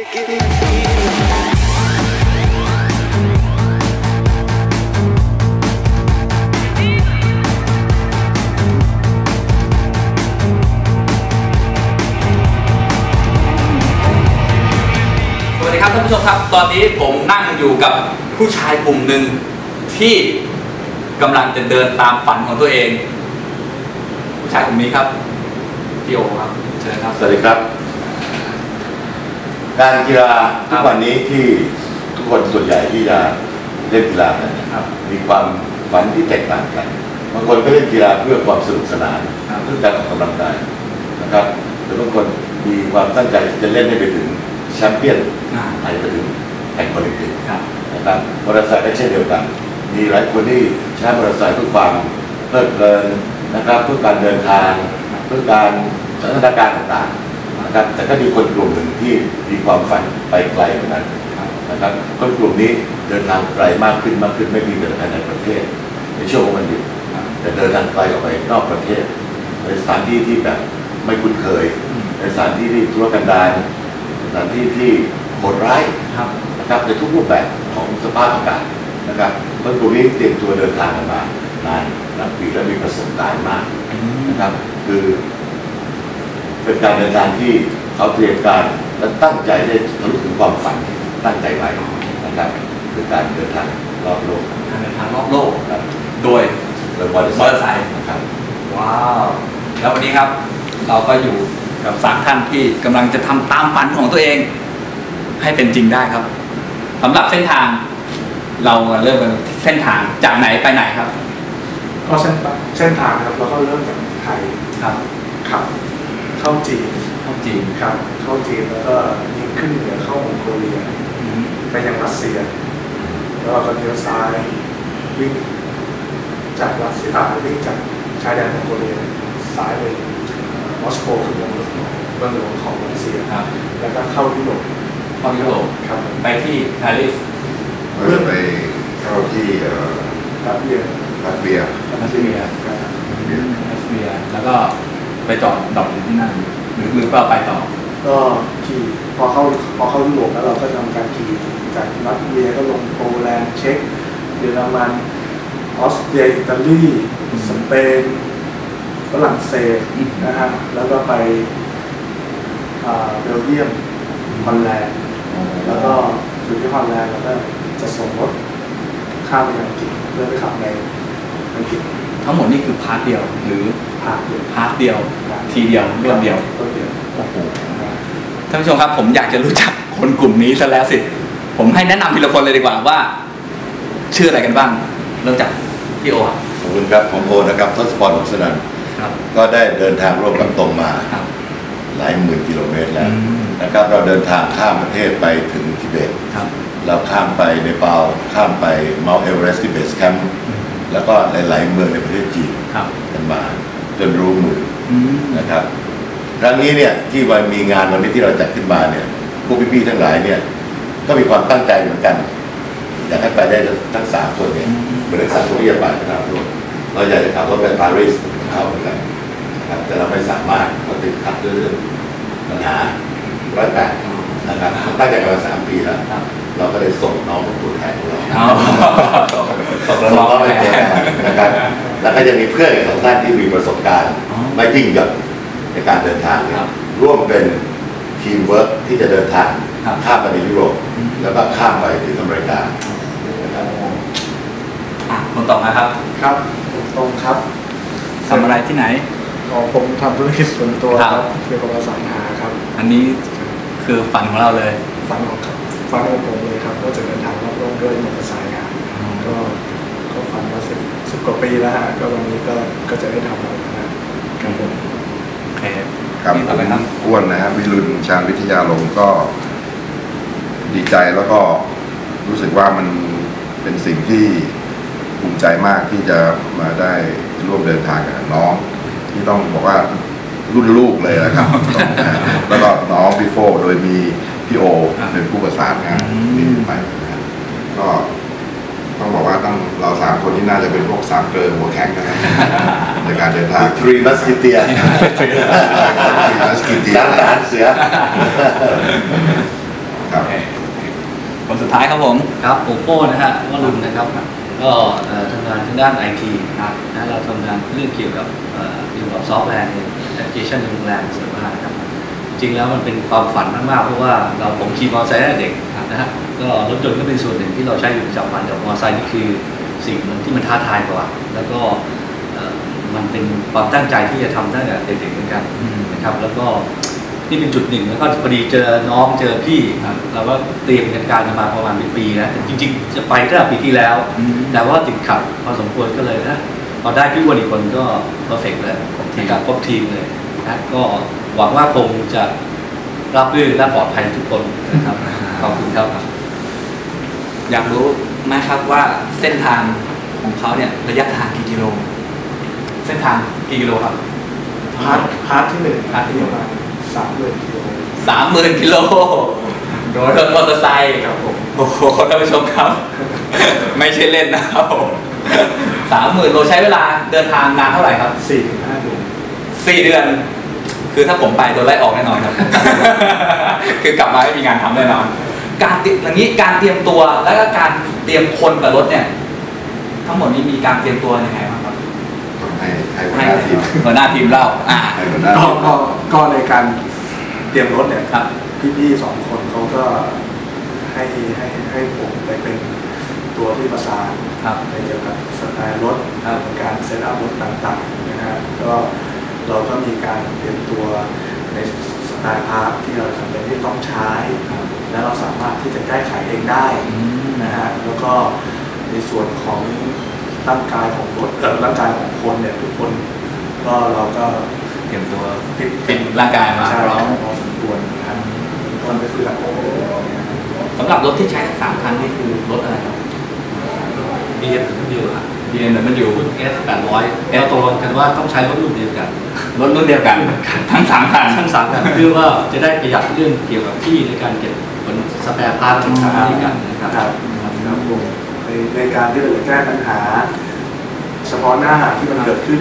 สวัสดีครับท่านผู้ชมครับ ตอนนี้ผมนั่งอยู่กับผู้ชายกลุ่มหนึ่งที่กำลังจะเดินตามฝันของตัวเอง ผู้ชายกลุ่มนี้ครับพี่โอครับเชิญครับ สวัสดีครับ การกีฬาทุกวันนี้ที่ทุกคนส่วนใหญ่ที่จะเล่นกีฬากันเนี่ยครับ มีความฝันที่แตกต่างกันบางคนก็เล่นกีฬาเพื่อความสนุกสนานครับเพื่อการออกกำลังกายนะครับแต่บางคนมีความตั้งใจจะเล่นให้ไปถึงแชมเปี้ยนอ่าไปไปถึงแข่งโอลิมปิกครับนะครับมอเตอร์ไซค์ก็เช่นเดียวกัน มีหลายคนที่ใช้มอเตอร์ไซค์เพื่อความเพลิดเพลินนะครับเพื่อการเดินทางเพื่อการสถานการณ์ต่างๆ นะครับแต่ก็มีคนกลุ่มหนึ่งที่มีความฝันไปไกลกว่านั้นครับนะครับคนกลุ่มนี้เดินทางไกลมากขึ้นมากขึ้นไม่มีแต่ภายในประเทศ ในช่วงของวันหยุดครับแต่เดินทางไกลออกไปนอกประเทศในสถานที่ที่แบบไม่คุ้นเคยอืมในสถานที่ที่ทุรกันดารสถานที่ที่โหดร้ายครับนะครับในทุกรูปแบบของสภาพอากาศนะครับคนกลุ่มนี้เตรียมตัวเดินทางกันมานานนับปีและมีประสบการณ์มากนะครับคือ เป็นการเดินทางที่เขาเตรียมการและตั้งใจได้ทะลุถึงความฝันที่ตั้งใจไว้นะครับคือการเดินทางรอบโลกการเดินทางรอบโลกครับโดยโดยมอเตอร์มอเตอร์ไซไซค์ค์นะครับว้าวแล้ววันนี้ครับเราก็อยู่กับสามท่านที่กำลังจะทำตามฝันของตัวเอง ให้เป็นจริงได้ครับสำหรับเส้นทาง เรามาเริ่มกันที่เส้นทางจากไหนไปไหนครับ ก็เส้นเส้นทางนะครับเราก็เริ่มจากไทยครับขับ เข้าจีนเข้าจีนครับเข้าจีนแล้วก็ยิงขึ้นเหนือเข้ามองโกเลียอืมไปยังรัสเซีย แล้วเราก็เลี้ยวซ้ายวิ่งจากรัสเซียอ่าวิ่งจากชายแดนมองโกเลียซ้ายไปมอสโกคือเมืองหลวงเมืองหลวงของรัสเซียครับแล้วก็เข้ายุโรปเข้ายุโรปครับผมไปที่ปารีสเพื่อไปเข้าที่เอ่อรัสเซียรัสเซียรัสเซียครับรัสเซียแล้วก็ ไปจอดดอกอยู่ที่นั่นหรือหรือเปล่าไปต่อ ก็ขี่พอเข้าพอเข้ายุโรปแล้วเราก็ทำการขี่จากรัสเซียก็ลงโปแลนด์เช็กเยอรมันออสเตรียอิตาลีอืมสเปนฝรั่งเศสอืมนะฮะแล้วก็ไปอ่าเบลเยียมฮอลแลนด์แล้วก็อยู่ที่ฮอลแลนด์แล้วก็จะส่งรถข้ามไปยังอังกฤษเพื่อไปขับในอังกฤษทั้งหมดนี่คือพาร์ทเดียวหรือ พาเดียวพาร์ทเดียว ทีเดียวรวดเดียวรวดเดียวโอ้โหท่านผู้ชมครับ ผมอยากจะรู้จักคนกลุ่มนี้ซะแล้วสิ ผมให้แนะนำทีละคนเลยดีกว่าว่า ชื่ออะไรกันบ้างเริ่มจากพี่โอครับขอบคุณครับผมโอนะครับทศพรหงสนันท์ครับก็ได้เดินทางร่วมกับตรงมา ครับ หลายหมื่นกิโลเมตรแล้วอืม นะครับ เราเดินทางข้ามประเทศไปถึงทิเบต ครับ เราข้ามไปเนปาลข้ามไปเมาท์เอเวอเรสต์ที่เบสแคมป์แล้วก็หลาย ๆ เมืองในประเทศจีนครับ กันมา จนรู้มืออืมนะครับครั้งนี้เนี่ยที่วันมีงานวันนี้ที่เราจัดขึ้นมาเนี่ยพวกพี่ๆทั้งหลายเนี่ย ก็มีความตั้งใจเหมือนกันอยากให้ไปได้ทั้งสามคนเนี่ยเหมือนทั้งสามคนที่จะไปนะครับทุกคนเราอยากจะขับรถไปปารีสเข้าเหมือนกันนะครับแต่เราไม่สามารถเพราะติดขัดด้วยเรื่องปัญหาร้อยแปดนะครับตั้งใจกันมาสามปีแล้วครับ เราก็เลยส่งน้องเป็นตัวแทนของเราเอาส่งส่งน้องน้องไปเป็นตัวแทนนะครับแล้วก็จะมีเพื่อนอีกสองท่านที่มีประสบการณ์อ๋อไม่ยิ่งหย่อนในการเดินทางเนี่ยครับร่วมเป็นทีมเวิร์กที่จะเดินทางครับข้ามไปในยุโรปอืมแล้วก็ข้ามไปถึงอเมริกานะครับอะคนต่อมาครับ ครับผมตรงครับทำอะไรที่ไหนอ๋อผมทำธุรกิจส่วนตัวครับครับเกี่ยวกับอสังหาครับ อันนี้คือฝันของเราเลยฟันของครับ ฟันของผมเลยครับว่าจะเดินทางรอบโลกด้วยมอเตอร์ไซค์ครับก็ก็ฟันมาสิบสิบกว่าปีแล้วฮะก็วันนี้ก็ก็จะได้ทำแล้วนะครับผมโอเคครับนี่ผต่อมไปครับอ้วนนะครับวิรุณชาญวิทยาลงก็ ดีใจแล้วก็รู้สึกว่ามันเป็นสิ่งที่ภูมิใจมากที่จะมาได้ร่วมเดินทางกับน้อง ที่ต้องบอกว่ารุ่นลูกเลยนะครับ แล้วก็น้องพี่โฟโดยมี พี่โอครับเป็นผู้ประสานงานอืมนี่ไปนะครับก็ต้องบอกว่าต้องเราสามคนที่น่าจะเป็นพวกสามเกลือหัวแข็งกันนะในการเดินทางทรีมัสกิเตียมัสกิตีร้านอาหารเสือท้ายครับผมครับผมโป้นะฮะวรุณนะครับ ก็เอ่อทำงานทางด้านไอทีครับนะเราทำงานเรื่องเกี่ยวกับเอ่อเกี่ยวกับซอฟต์แวร์แอปพลิเคชันในโรงแรมเสริมอาหารครับจ ริงแล้วมันเป็นความฝันมากๆเพราะว่าเราผมขี่มอเตอร์ไซค์ตั้งแต่เด็กนะฮะก็รถยนต์ก็เป็นส่วนหนึ่งที่เราใช้อยู่ประจำวันแต่มอเตอร์ไซค์นี่คือสิ่งที่มันท้าทายกว่า แล้วก็เอ่อมันเป็นความตั้งใจที่จะทำตั้งแต่เด็กๆเหมือนกันอืมนะครับ แล้วก็นี่เป็นจุดหนึ่งแล้วก็พอดีเจอน้องเจอพี่ครับเราก็เตรียมกันการกันมาประมาณเป็นปีนะแต่จริง ๆ จะไปตั้งแต่ปีที่แล้วอืมแต่ว่าติดขัดพอสมควรก็เลยนะพอได้พี่วันอีกคนก็เพอร์เฟกต์เลยนะครับครบทีมเลยนะก็ หวังว่าคงจะรับรื่นและปลอดภัยทุกคนนะครับ ขอบคุณครับ อยากรู้ไหมครับว่าเส้นทางของเขาเนี่ยระยะทางกี่กิโล เส้นทางกี่กิโลครับ พาร์ทพาร์ทที่หนึ่งพาร์ทที่หนึ่งประมาณสามหมื่นกิโลสามหมื่นกิโลโดยรถมอเตอร์ไซค์ครับผมโอ้โหท่านผู้ชมครับ ไม่ใช่เล่นนะครับผมสามหมื่นโลใช้เวลาเดินทางนานเท่าไหร่ครับสี่ถึงห้าเดือนสี่เดือน คือถ้าผมไปโดนไล่ออกแน่นอนครับ คือกลับมาไม่มีงานทำแน่นอน การเตรียมอย่างนี้การเตรียมตัวแล้วก็การเตรียมคนกับรถเนี่ย ทั้งหมดนี้มีการเตรียมตัวยังไงบ้างครับต้องให้ให้หัวหน้าทีมหัวหน้าทีมเล่าอ่าให้หัวหน้าก็ทีมก็ก็ในการเตรียมรถเนี่ยครับพี่ๆสองคนเขาก็ให้ให้ให้ผมไปเป็นตัวที่ประสานครับในเกี่ยวกับสไตล์รถครับในการเซตอัพรถต่างๆนะฮะก็ เราก็มีการเตรียมตัวในสไตล์พาร์ทที่เราจำเป็นที่ต้องใช้ และเราสามารถที่จะแก้ไขเองได้อืมนะฮะแล้วก็ในส่วนของร่างกายของรถเอ่อร่างกายของคนเนี่ยทุกคนก็เราก็เตรียมตัวฟิตฟิตร่างกายมาใช่พร้อมพอสมควรนะครับคนก็คือแบบโอ้โหสำหรับรถที่ใช้ทั้งสามคันนี่คือรถอะไรครับ BMW ครับ BMW รุ่น S 800เราตกลงกันว่าต้องใช้รถรุ่นเดียวกันรถรุ่นเดียวกันทั้งสามคันทั้งสามกันเพื่อว่าจะได้ประหยัดเรื่องเกี่ยวกับที่ในการเก็บผลสแปร์พาร์ทต่างๆด้วยกันนะคครัรับบครับผมในในการที่เราจะแก้ปัญหา เฉพาะหน้าที่มันเกิดขึ้น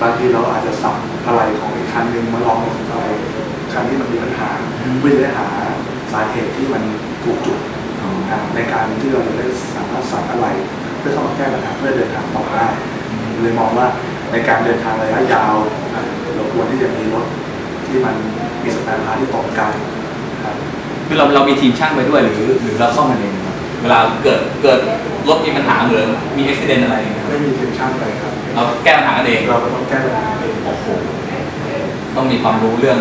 บางทีเราอาจจะสับอะไรของอีกคันหนึ่งมาลองกับอะไรคันที่มันมีปัญหาอืมเพื่อจะได้หาสาเหตุที่มันถูกจุดนะในการที่เราจะได้สามารถสั่งอะไร เพื่อเข้ามาแก้ปัญหาเพื่อเดินทางต่อได้เลยมองว่าในการเดินทางระยะยาวนะเราควรที่จะมีรถที่มันมีสแตนดาร์ดที่ตรงกันครับคือเราเรามีทีมช่างไปด้วยหรือหรือเราซ่อมมันเองครับเวลาเกิดเกิดรถมีปัญหาหรือมีอุบิเหตุอะไรอย่างเงี้ยครับไม่มีทีมช่างเลยครับเราแก้ปัญหากันเองเราก็ต้องแก้ปัญหาเองโอ้โหต้องมีความรู้เรื่อง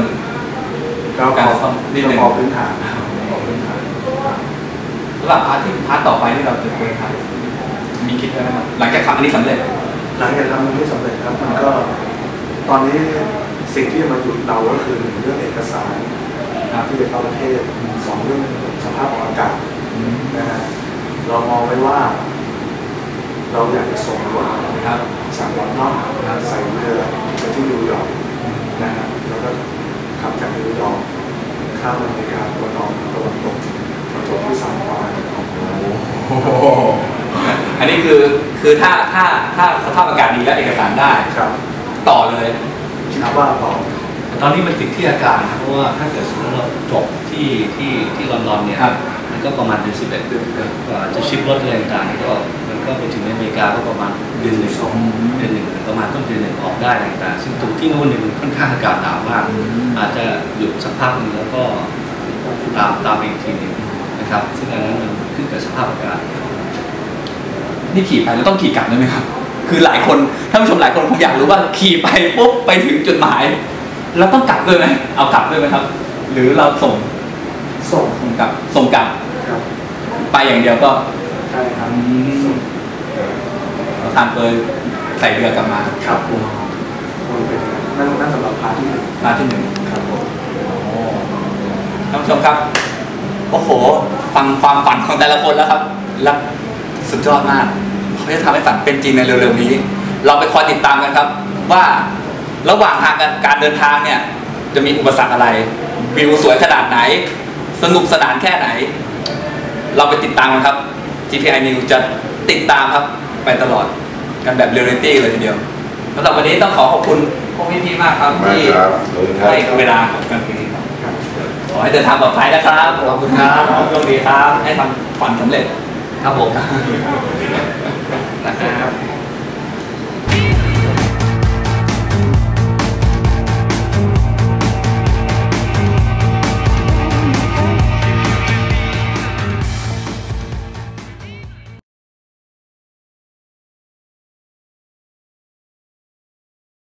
ก็พการอซ่อมนิดหนึ่งพอพื้นฐานพอพื้นฐานสำหรับพาร์ทที่พาร์ทต่อไปที่เราจะไปทำ มีคิดไว้ไหมครับหลังจากทำอันนี้สำเร็จ หลังจากทำตรงนี้สำเร็จครับมันก็ตอนนี้สิ่งที่จะมาหยุดเราก็คือหนึ่งเรื่องเอกสารนะครับที่จะเข้าประเทศสองเรื่องสภาพของอากาศนะฮะเรามองไว้ว่า เราอยากจะส่งรถครับจากลอนดอนใส่เรือไปที่นิวยอร์กนะฮะแล้วก็ขับจากนิวยอร์กข้ามอเมริกาตะวันออกตะวันตกมาจบที่ซานฟรานโอ้โห อันนี้คือคือถ้าถ้าถ้าสภาพอากาศดีและเอกสารได้ครับต่อเลยคิดว่าต่อแต่ตอนนี้มันติดที่อากาศนะเพราะว่าถ้าเกิดสมมติเราจบที่ที่ที่ลอนดอนเนี่ยครับมันก็ประมาณเดือนสิบเอ็ดเดือนกว่าจะชิปรถอะไรต่างๆก็มันก็ไปถึงอเมริกาก็ประมาณเดือนหนึ่งเดือนหนึ่งประมาณต้นเดือนหนึ่งออกได้อะไรต่างๆซึ่งตรงที่นู่นเนี่ยมันค่อนข้างอากาศหนาวมาก อาจจะหยุดสักพักหนึงแล้วก็ตามตามไปอีกทีหนึงนะครับ ซึ่งอันนั้นมันขึ้นกับสภาพอากาศ นี่ขี่ไปแล้วต้องขี่กลับด้วยไหมครับ คือหลายคนท่านผู้ชมหลายคนคงอยากรู้ว่าขี่ไปปุ๊บไปถึงจุดหมาย แล้วต้องกลับด้วยไหมเอากลับด้วยไหมครับ หรือเราส่งส่งส่งกลับส่งกลับครับไปอย่างเดียวก็ใช่ครับเราทานเฟยใส่เรือกลับมาครับผมคนเป็นอย่างนั้นนั่นนั่นสำหรับพาร์ทที่หนึ่งมาที่หนึ่งครับผมท่านผู้ชมครับโอ้โห ฟังความฝันของแต่ละคนแล้วครับ แล้วสุดยอดมาก เขาจะทำให้ฝันเป็นจริงในเร็วๆนี้ เราไปคอยติดตามกันครับ ว่าระหว่างทางการการเดินทางเนี่ย จะมีอุปสรรคอะไรวิวสวยขนาดไหน สนุกสนานแค่ไหน เราไปติดตามกันครับ GPI News จะติดตามครับไปตลอดกันแบบเรียลลิตี้เลยทีเดียวสำหรับวันนี้ต้องขอขอบคุณพวกพี่ๆมากครับมากที่ครับให้เวลากับการคุยครับครับขอให้เดินทางปลอดภัยนะครับ ขอบคุณครับโชคดีครับ ให้ทำฝันสำเร็จครับผมค